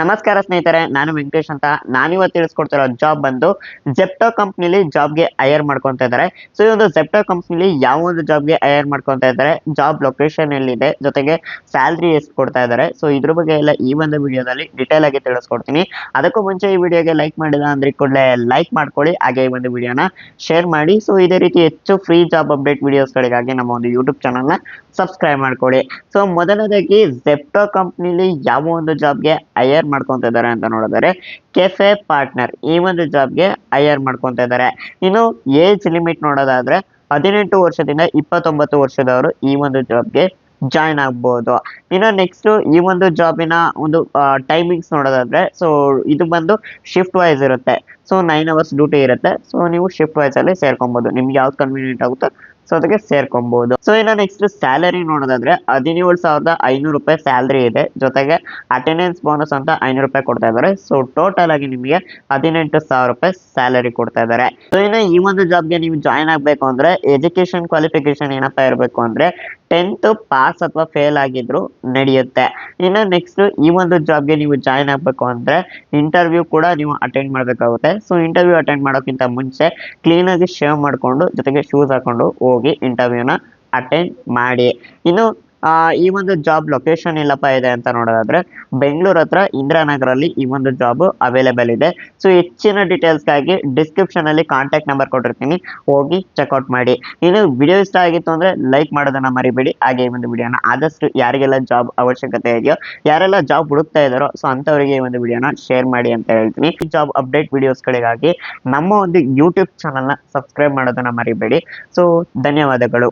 ನಮಸ್ಕಾರ ಸ್ನೇಹಿತರೆ, ನಾನು ವೆಂಕಟೇಶ್ ಅಂತ. ನಾನಿವತ್ತು ತಿಳಿಸ್ಕೊಡ್ತಿರೋ ಜಾಬ್ ಬಂದು ಜೆಪ್ಟೋ ಕಂಪ್ನಿಲಿ ಜಾಬ್ಗೆ ಹೈಯರ್ ಮಾಡ್ಕೊಂತ ಇದ್ದಾರೆ. ಸೊ ಈ ಒಂದು ಜೆಪ್ಟೋ ಕಂಪ್ನಿಲಿ ಯಾವ ಒಂದು ಜಾಬ್ಗೆ ಹೈಯರ್ ಮಾಡ್ಕೊಂತ ಇದ್ದಾರೆ? ಜಾಬ್ ಲೊಕೇಶನ್ ಎಲ್ಲಿದೆ? ಜೊತೆಗೆ ಸ್ಯಾಲ್ರಿ ಎಷ್ಟು ಕೊಡ್ತಾ ಇದ್ದಾರೆ? ಸೊ ಇದ್ರ ಬಗ್ಗೆ ಎಲ್ಲ ಈ ಒಂದು ವಿಡಿಯೋದಲ್ಲಿ ಡಿಟೇಲ್ ಆಗಿ ತಿಳಿಸ್ಕೊಡ್ತೀನಿ. ಅದಕ್ಕೂ ಮುಂಚೆ ಈ ವಿಡಿಯೋಗೆ ಲೈಕ್ ಮಾಡಿಲ್ಲ ಅಂದ್ರೆ ಕೂಡಲೇ ಲೈಕ್ ಮಾಡ್ಕೊಳ್ಳಿ. ಹಾಗೆ ಈ ಒಂದು ವಿಡಿಯೋನ ಶೇರ್ ಮಾಡಿ. ಸೊ ಇದೇ ರೀತಿ ಹೆಚ್ಚು ಫ್ರೀ ಜಾಬ್ ಅಪ್ಡೇಟ್ ವಿಡಿಯೋಸ್ಗಳಿಗಾಗಿ ನಮ್ಮ ಒಂದು ಯೂಟ್ಯೂಬ್ ಚಾನಲ್ನ ಸಬ್ಸ್ಕ್ರೈಬ್ ಮಾಡ್ಕೊಳ್ಳಿ. ಸೊ ಮೊದಲನೇದಾಗಿ ಜೆಪ್ಟೋ ಕಂಪ್ನಿಲಿ ಯಾವ ಒಂದು ಜಾಬ್ಗೆ ಹೈಯರ್ ಮಾಡ್ಕೊಂತ ಇದ್ದಾರೆ ಅಂತ ನೋಡಿದರೆ ಕೆಫೆ ಪಾರ್ಟ್ನರ್ ಈ ಒಂದು ಜಾಬ್ಗೆ ಹೈಯರ್ ಮಾಡ್ಕೊಂತ ಇದ್ದಾರೆ ಇನ್ನು ಏಜ್ ಲಿಮಿಟ್ ನೋಡೋದಾದ್ರೆ ಹದಿನೆಂಟು ವರ್ಷದಿಂದ ಇಪ್ಪತ್ತೊಂಬತ್ತು ವರ್ಷದವರು ಈ ಒಂದು ಜಾಬ್ಗೆ ಜಾಯ್ನ್ ಆಗ್ಬೋದು. ಇನ್ನು ನೆಕ್ಸ್ಟ್ ಈ ಒಂದು ಜಾಬಿನ ಒಂದು ಟೈಮಿಂಗ್ಸ್ ನೋಡೋದಾದ್ರೆ ಸೊ ಇದು ಬಂದು ಶಿಫ್ಟ್ ವೈಸ್ ಇರುತ್ತೆ. ಸೊ ನೈನ್ ಅವರ್ಸ್ ಡ್ಯೂಟಿ ಇರುತ್ತೆ. ಸೊ ನೀವು ಶಿಫ್ಟ್ ವೈಸ್ ಅಲ್ಲಿ ಸೇರ್ಕೊಬಹುದು ನಿಮ್ಗೆ ಯಾವ್ದು ಕನ್ವೀನಿಯಂಟ್ ಆಗುತ್ತೋ ಸೊ ಅದಕ್ಕೆ ಸೇರ್ಕೊಬಹುದು ಸೊ ಇನ್ನು ನೆಕ್ಸ್ಟ್ ಸ್ಯಾಲರಿ ನೋಡೋದಾದ್ರೆ ಹದಿನೇಳು ಸಾವಿರದ ಐನೂರು ರೂಪಾಯಿ ಸ್ಯಾಲರಿ ಇದೆ. ಜೊತೆಗೆ ಅಟೆಂಡೆನ್ಸ್ ಬೋನಸ್ ಅಂತ ಐನೂರು ರೂಪಾಯಿ ಕೊಡ್ತಾ ಇದ್ದಾರೆ. ಸೊ ಟೋಟಲ್ ಆಗಿ ನಿಮಗೆ ಹದಿನೆಂಟು ಸಾವಿರ ರೂಪಾಯಿ ಸ್ಯಾಲರಿ ಕೊಡ್ತಾ ಇದ್ದಾರೆ. ಸೊ ಇನ್ನು ಈ ಒಂದು ಜಾಬ್ಗೆ ನೀವು ಜಾಯ್ನ್ ಆಗಬೇಕು ಅಂದ್ರೆ ಎಜುಕೇಶನ್ ಕ್ವಾಲಿಫಿಕೇಶನ್ ಏನಪ್ಪಾ ಇರಬೇಕು ಅಂದ್ರೆ ಟೆಂತ್ ಪಾಸ್ ಅಥವಾ ಫೇಲ್ ಆಗಿದ್ರು ನಡೆಯುತ್ತೆ. ಇನ್ನು ನೆಕ್ಸ್ಟ್ ಈ ಒಂದು ಜಾಬ್ಗೆ ನೀವು ಜಾಯ್ನ್ ಆಗಬೇಕು ಅಂದ್ರೆ ಇಂಟರ್ವ್ಯೂ ಕೂಡ ನೀವು ಅಟೆಂಡ್ ಮಾಡಬೇಕಾಗುತ್ತೆ. ಸೊ ಇಂಟರ್ವ್ಯೂ ಅಟೆಂಡ್ ಮಾಡೋಕ್ಕಿಂತ ಮುಂಚೆ ಕ್ಲೀನಾಗಿ ಶೇವ್ ಮಾಡಿಕೊಂಡು, ಜೊತೆಗೆ ಶೂಸ್ ಹಾಕೊಂಡು ಹೋಗಿ ಇಂಟರ್ವ್ಯೂನ ಅಟೆಂಡ್ ಮಾಡಿ. ಇನ್ನು ಈ ಒಂದು ಜಾಬ್ ಲೊಕೇಶನ್ ಎಲ್ಲಪ್ಪ ಇದೆ ಅಂತ ನೋಡೋದಾದ್ರೆ ಬೆಂಗಳೂರು ಹತ್ರ ಇಂದಿರಾನಗರಲ್ಲಿ ಈ ಒಂದು ಜಾಬ್ ಅವೈಲೇಬಲ್ ಇದೆ. ಸೊ ಹೆಚ್ಚಿನ ಡೀಟೇಲ್ಸ್ಗಾಗಿ ಡಿಸ್ಕ್ರಿಪ್ಷನ್ ಅಲ್ಲಿ ಕಾಂಟ್ಯಾಕ್ಟ್ ನಂಬರ್ ಕೊಟ್ಟಿರ್ತೀನಿ. ಹೋಗಿ ಚೆಕ್ಔಟ್ ಮಾಡಿ. ಇನ್ನು ವಿಡಿಯೋ ಇಷ್ಟ ಆಗಿತ್ತು ಅಂದ್ರೆ ಲೈಕ್ ಮಾಡೋದನ್ನ ಮರಿಬೇಡಿ. ಹಾಗೆ ಈ ಒಂದು ವಿಡಿಯೋನ ಆದಷ್ಟು ಯಾರಿಗೆಲ್ಲ ಜಾಬ್ ಅವಶ್ಯಕತೆ ಇದೆಯೋ, ಯಾರೆಲ್ಲ ಜಾಬ್ ಹುಡುಕ್ತಾ ಇದಾರೋ ಸೊ ಅಂತವರಿಗೆ ಈ ಒಂದು ವಿಡಿಯೋನ ಶೇರ್ ಮಾಡಿ ಅಂತ ಹೇಳ್ತೀನಿ. ಜಾಬ್ ಅಪ್ಡೇಟ್ ವಿಡಿಯೋಸ್ಗಳಿಗಾಗಿ ನಮ್ಮ ಒಂದು ಯೂಟ್ಯೂಬ್ ಚಾನಲ್ನ ಸಬ್ಸ್ಕ್ರೈಬ್ ಮಾಡೋದನ್ನ ಮರಿಬೇಡಿ. ಸೊ ಧನ್ಯವಾದಗಳು.